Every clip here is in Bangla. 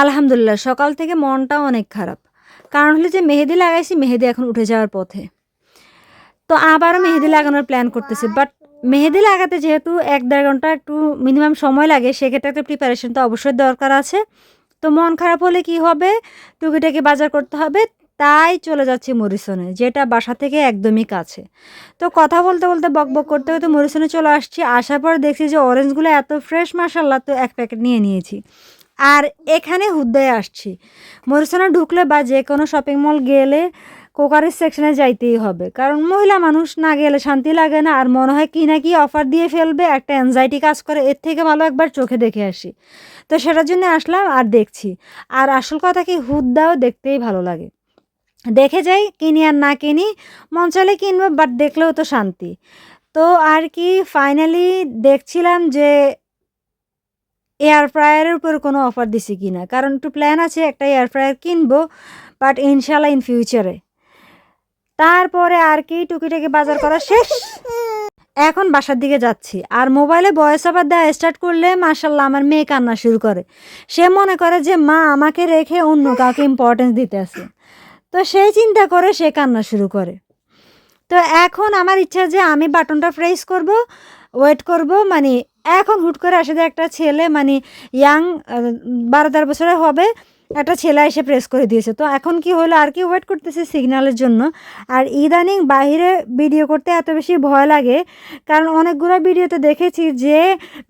আলহামদুলিল্লাহ, সকাল থেকে মনটা অনেক খারাপ। কারণ হলো যে মেহেদি লাগাইছি, মেহেদি এখন উঠে যাওয়ার পথে। তো আবারও মেহেদি লাগানোর প্ল্যান করতেছি। বাট মেহেদি লাগাতে যেহেতু এক দেড় ঘণ্টা একটু মিনিমাম সময় লাগে, সেক্ষেত্রে একটা প্রিপারেশন তো অবশ্যই দরকার আছে। তো মন খারাপ হলে কি হবে? টুকিটাকি বাজার করতে হবে। তাই চলে যাচ্ছি মরিসনে, যেটা বাসা থেকে একদমই কাছে। তো কথা বলতে বলতে, বক বক করতে করতে মরিসনে চলে আসছি। আসার পর দেখছি যে অরেঞ্জগুলো এত ফ্রেশ মাসাল্লাহ তো এক প্যাকেট নিয়ে নিয়েছি। আর এখানে হুদ্দায় আসছি। মরিসনে ঢুকলে বা যে কোনো শপিং মল গেলে কোকারের সেকশনে যাইতেই হবে। কারণ মহিলা মানুষ না গেলে শান্তি লাগে না আর মনে হয় কি না কি অফার দিয়ে ফেলবে, একটা অ্যাংজাইটি কাজ করে, এর থেকে ভালো একবার চোখে দেখে আসি। তো সেটার জন্য আসলাম আর দেখছি। আর আসল কথা কি, হুদ্দাও দেখতেই ভালো লাগে। দেখে যাই, কিনি আর না কিনি, মন চাইলে কিনবো বাট দেখলেও তো শান্তি। তো আর কি ফাইনালি দেখছিলাম যে এয়ার ফ্রায়ারের উপর কোনো অফার দিছে কি না? কারণ একটু প্ল্যান আছে, একটা এয়ার ফ্রায়ার কিনবো বাট ইনশাল্লাহ ইন ফিউচারে তারপরে আর কি, টুকিটাকি বাজার করা শেষ। এখন বাসার দিকে যাচ্ছি। আর মোবাইলে ভয়েস ওভার দেওয়া স্টার্ট করলে মাসাল্লাহ আমার মেয়ে কান্না শুরু করে। সে মনে করে যে, মা, আমাকে রেখে অন্য কাউকে ইম্পর্টেন্স দিতে আছে। তো সেই চিন্তা করে সে কান্না শুরু করে। তো এখন আমার ইচ্ছা যে আমি বাটনটা প্রেস করব ওয়েট করব মানে এখন হুট করে আসলে একটা ছেলে মানে ইয়াং বারো তেরো বছরের হবে, একটা ছেলে এসে প্রেস করে দিয়েছে। তো এখন কি হলো? আর কি ওয়েট করতেছে সিগন্যালের জন্য? আর ইদানিং বাইরে ভিডিও করতে এত বেশি ভয় লাগে, কারণ অনেকগুলো ভিডিওতে দেখেছি যে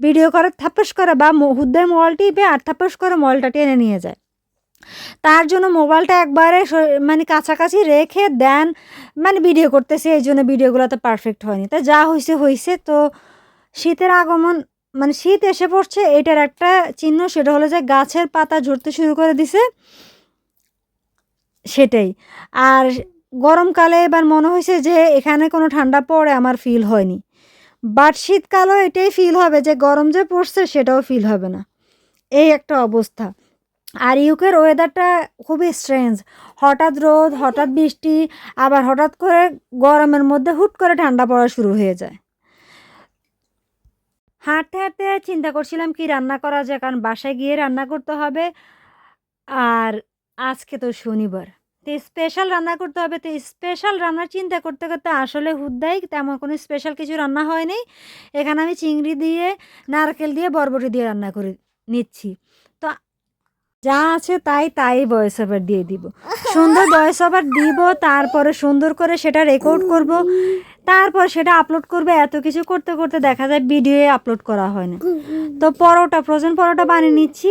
ভিডিও করে থাপ্পস করে বা হুদ্দের মোবাইল টিপে আর থাপ্পস করে মোবাইলটা টেনে নিয়ে যায়। তার জন্য মোবাইলটা একবারে মানে কাছাকাছি রেখে দেন মানে ভিডিও করতেছে, এই জন্য ভিডিওগুলো তো পারফেক্ট হয়নি। তা যা হয়েছে হয়েছে তো শীতের আগমন মানে শীত এসে পড়ছে, এটার একটা চিহ্ন সেটা হলো যে গাছের পাতা ঝরতে শুরু করে দিছে। সেটাই। আর গরমকালে এবার মনে হয়েছে যে এখানে কোনো ঠান্ডা পড়ে আমার ফিল হয়নি। বাট শীতকালও এটাই ফিল হবে যে গরম যে পড়ছে সেটাও ফিল হবে না। এই একটা অবস্থা। আর ইউকের ওয়েদারটা খুবই স্ট্রেঞ্জ হঠাৎ রোদ, হঠাৎ বৃষ্টি, আবার হঠাৎ করে গরমের মধ্যে হুট করে ঠান্ডা পড়া শুরু হয়ে যায়। হাঁটতে হাঁটতে চিন্তা করছিলাম কি রান্না করা যায়, কারণ বাসায় গিয়ে রান্না করতে হবে। আর আজকে তো শনিবার, তো স্পেশাল রান্না করতে হবে। তো স্পেশাল রান্নার চিন্তা করতে করতে আসলে হুদ্দাই তেমন কোনো স্পেশাল কিছু রান্না হয়নি। এখানে আমি চিংড়ি দিয়ে, নারকেল দিয়ে, বরবটি দিয়ে রান্না করে নিচ্ছি। যা আছে তাই তাই ভয়েস ওভার দিয়ে দিব। সুন্দর ভয়েস ওভার দিব, তারপরে সুন্দর করে সেটা রেকর্ড করব, তারপর সেটা আপলোড করবে, এত কিছু করতে করতে দেখা যায় ভিডিও আপলোড করা হয় না। তো পরোটা ফ্রোজেন পরোটা বানিয়ে নিচ্ছি।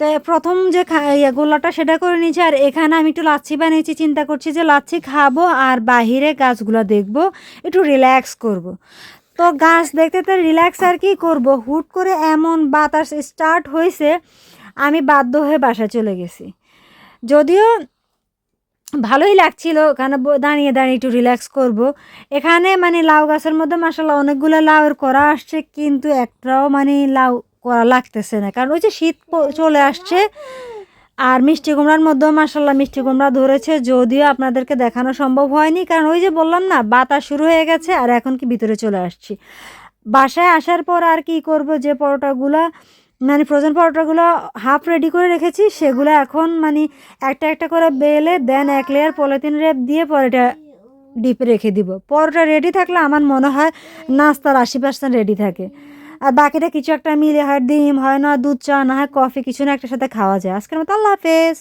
তো প্রথম যে ইয়ে গোলাটা সেটা করে নিচ্ছি, আর এখানে আমি একটু লাচ্ছি বানিয়েছি, চিন্তা করছি যে লাচ্ছি খাব আর বাহিরে গাছগুলো দেখব, একটু রিল্যাক্স করব। তো গাছ দেখতে তো রিল্যাক্স আর কি করব, হুট করে এমন বাতাস স্টার্ট হয়েছে আমি বাধ্য হয়ে বাসায় চলে গেছি। যদিও ভালোই লাগছিল ওখানে দাঁড়িয়ে দাঁড়িয়ে একটু রিল্যাক্স করব। এখানে মানে লাউ গাছের মধ্যে মাসাল্লাহ অনেকগুলো লাউয়ের করা আসছে, কিন্তু একটাও মানে লাউ করা লাগতেছে না। কারণ ওই যে শীত চলে আসছে, আর মিষ্টি কুমড়ার মধ্যেও মাসাল্লাহ মিষ্টি কুমড়া ধরেছে, যদিও আপনাদেরকে দেখানো সম্ভব হয়নি। কারণ ওই যে বললাম না, বাতাস শুরু হয়ে গেছে, আর এখন কি ভিতরে চলে আসছি। বাসায় আসার পর আর কি করব, যে পরোটাগুলো মানে ফ্রোজেন পরোটাগুলো হাফ রেডি করে রেখেছি, সেগুলো এখন মানে একটা একটা করে বেলে দেন এক লেয়ার পলিথিন রেপ দিয়ে পরোটা ডিপে রেখে দিব। পরোটা রেডি থাকলে আমার মনে হয় নাস্তার আশি পার্সেন্ট রেডি থাকে। আর বাকিটা কিছু একটা মিলে হয়, ডিম হয় না, দুধ চা না হয় কফি কিছু না একটা সাথে খাওয়া যায়। আজকের মতো আল্লাহ হাফেজ।